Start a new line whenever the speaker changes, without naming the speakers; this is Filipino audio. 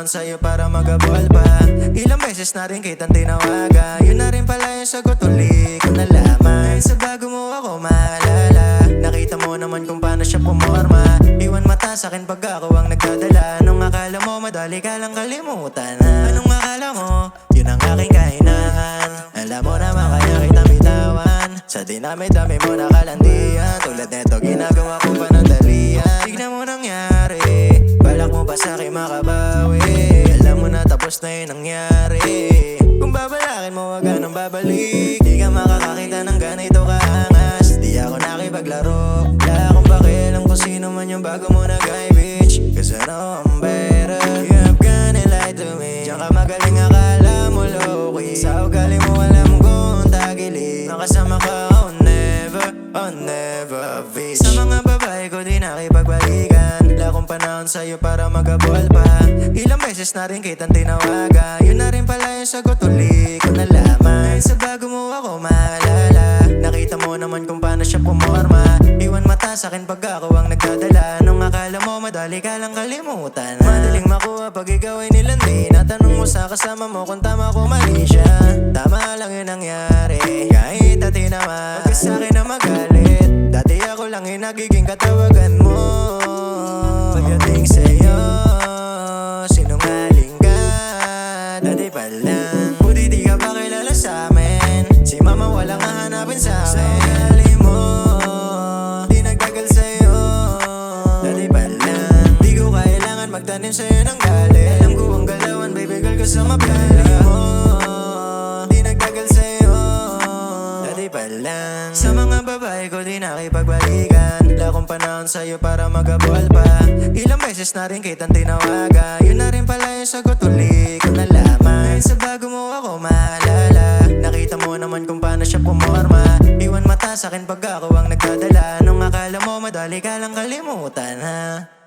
panahon sa'yo para magabol pa. Ilang beses na rin kitang tinawaga Yun na rin pala yung sagot uli ko nalaman. Sa bago mo ako maalala Nakita mo naman kung paano siya pumorma. Iwan mata sa akin pag ako ang nagdadala. Anong akala mo madali ka lang kalimutan ha? Anong akala mo? Yun ang aking kahinangan Alam mo naman kaya kita bitawan. Sa dinami-dami mo nakalandian Tulad neto ginagawa ko panandalian Tignan mo nangyari nangyari? Kung babalakin mo wag ka nang babalik. Di ka makakakita ng ganito kaangas. Di ako nakipaglaro. Wala akong pakialam kung sino man yung bago mo na guy bitch. Cause I know I'm better? You have gonna lie to me. Diyan ka magaling akala mo low-key. Sa ugali mo alam kong tagili Nakasama ka oh never, oh never bitch nakipagbalikan Wala akong panahon sa'yo para magabol pa. Ilang beses na rin kitang tinawaga Yun na rin pala yung sagot. Uli ko nalaman. Sa bago mo ako maalala Nakita mo naman kung paano siya pumorma. Iwan mata sa akin pag ako ang nagdadala. Nung akala mo madali ka lang kalimutan. Madaling makuha pag ikaw ay nilandi. Natanong mo sa kasama mo kung tama ko mali siya. Tama lang yun nangyari. Kahit dati naman Huwag sa'kin na magalit. Dati ako lang yung nagiging katawagan mo pa lang Buti di ka pa kilala sa'min Si mama walang hahanapin sa'kin Sa ugali mo Di nagtagal sa'yo. Dati pa lang Di ko kailangan magtanim sa'yo ng galit. Alam ko ang galawan baby girl kasama plano mo. Di nagtagal sa'yo. Dati pa lang Sa mga babae ko di nakipagbalikan. Wala akong panahon sa'yo para magabol pa. Ilang beses na rin kitang tinawaga Yun na rin pala yung sagot uli paano siya pumorma. Iwan mata sa akin pag ako ang nagdadala. Nung akala mo madali ka lang kalimutan ha